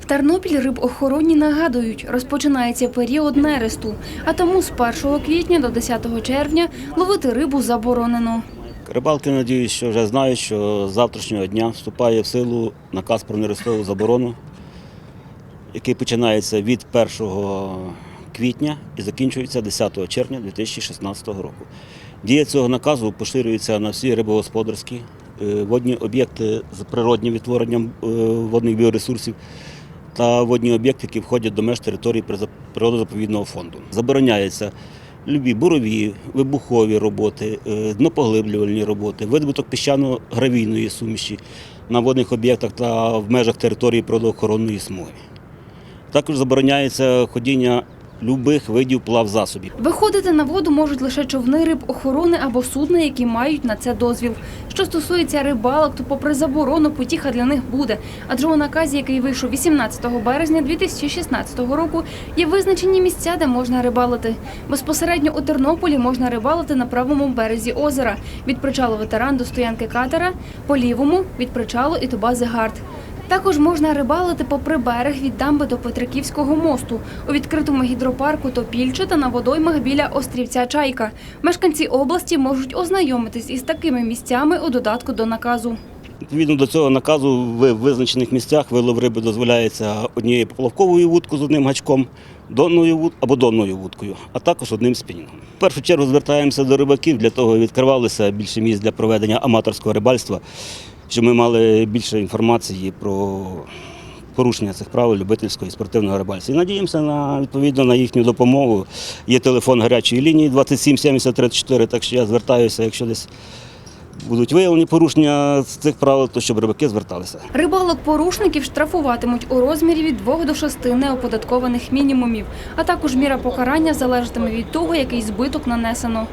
В Тернопіль рибохоронні нагадують, розпочинається період нересту, а тому з 1 квітня до 10 червня ловити рибу заборонено. Рибалки, надіюсь, що вже знають, що з завтрашнього дня вступає в силу наказ про нерестову заборону, який починається від 1 квітня і закінчується 10 червня 2016 року. Дія цього наказу поширюється на всі рибогосподарські е, водні об'єкти з природнім відтворенням е, водних біоресурсів та водні об'єкти, які входять до меж території природозаповідного фонду. Забороняється любі бурові, вибухові роботи, е, днопоглиблювальні роботи, видобуток піщано-гравійної суміші на водних об'єктах та в межах території природоохоронної смуги. Також забороняється ходіння любих видів плавзасобів. Виходити на воду можуть лише човни рибохорони або судна, які мають на це дозвіл. Що стосується рибалок, то попри заборону потіха для них буде. Адже у наказі, який вийшов 18 березня 2016 року, є визначені місця, де можна рибалити. Безпосередньо у Тернополі можна рибалити на правому березі озера від причалу ветеран до стоянки катера, по лівому від причалу і до бази Гард. Також можна рибалити попри берег від дамби до Петриківського мосту, у відкритому гідропарку Топільче та на водоймах біля острівця Чайка. Мешканці області можуть ознайомитись із такими місцями у додатку до наказу. Відповідно до цього наказу в визначених місцях вилов риби дозволяється однією поплавковою вудкою з одним гачком, донною або донною вудкою, а також одним спінінгом. В першу чергу звертаємося до рибаків для того, відкривалося більше місць для проведення аматорського рибальства, щоб ми мали більше інформації про порушення цих правил любительського і спортивного рибальства. І надіємося на відповідно на їхню допомогу. Є телефон гарячої лінії 27 70 34, так що я звертаюся, якщо десь будуть виявлені порушення цих правил, то щоб рибаки зверталися. Рибалок порушників штрафуватимуть у розмірі від 2 до 6 неоподаткованих мінімумів, а також міра покарання залежатиме від того, який збиток нанесено.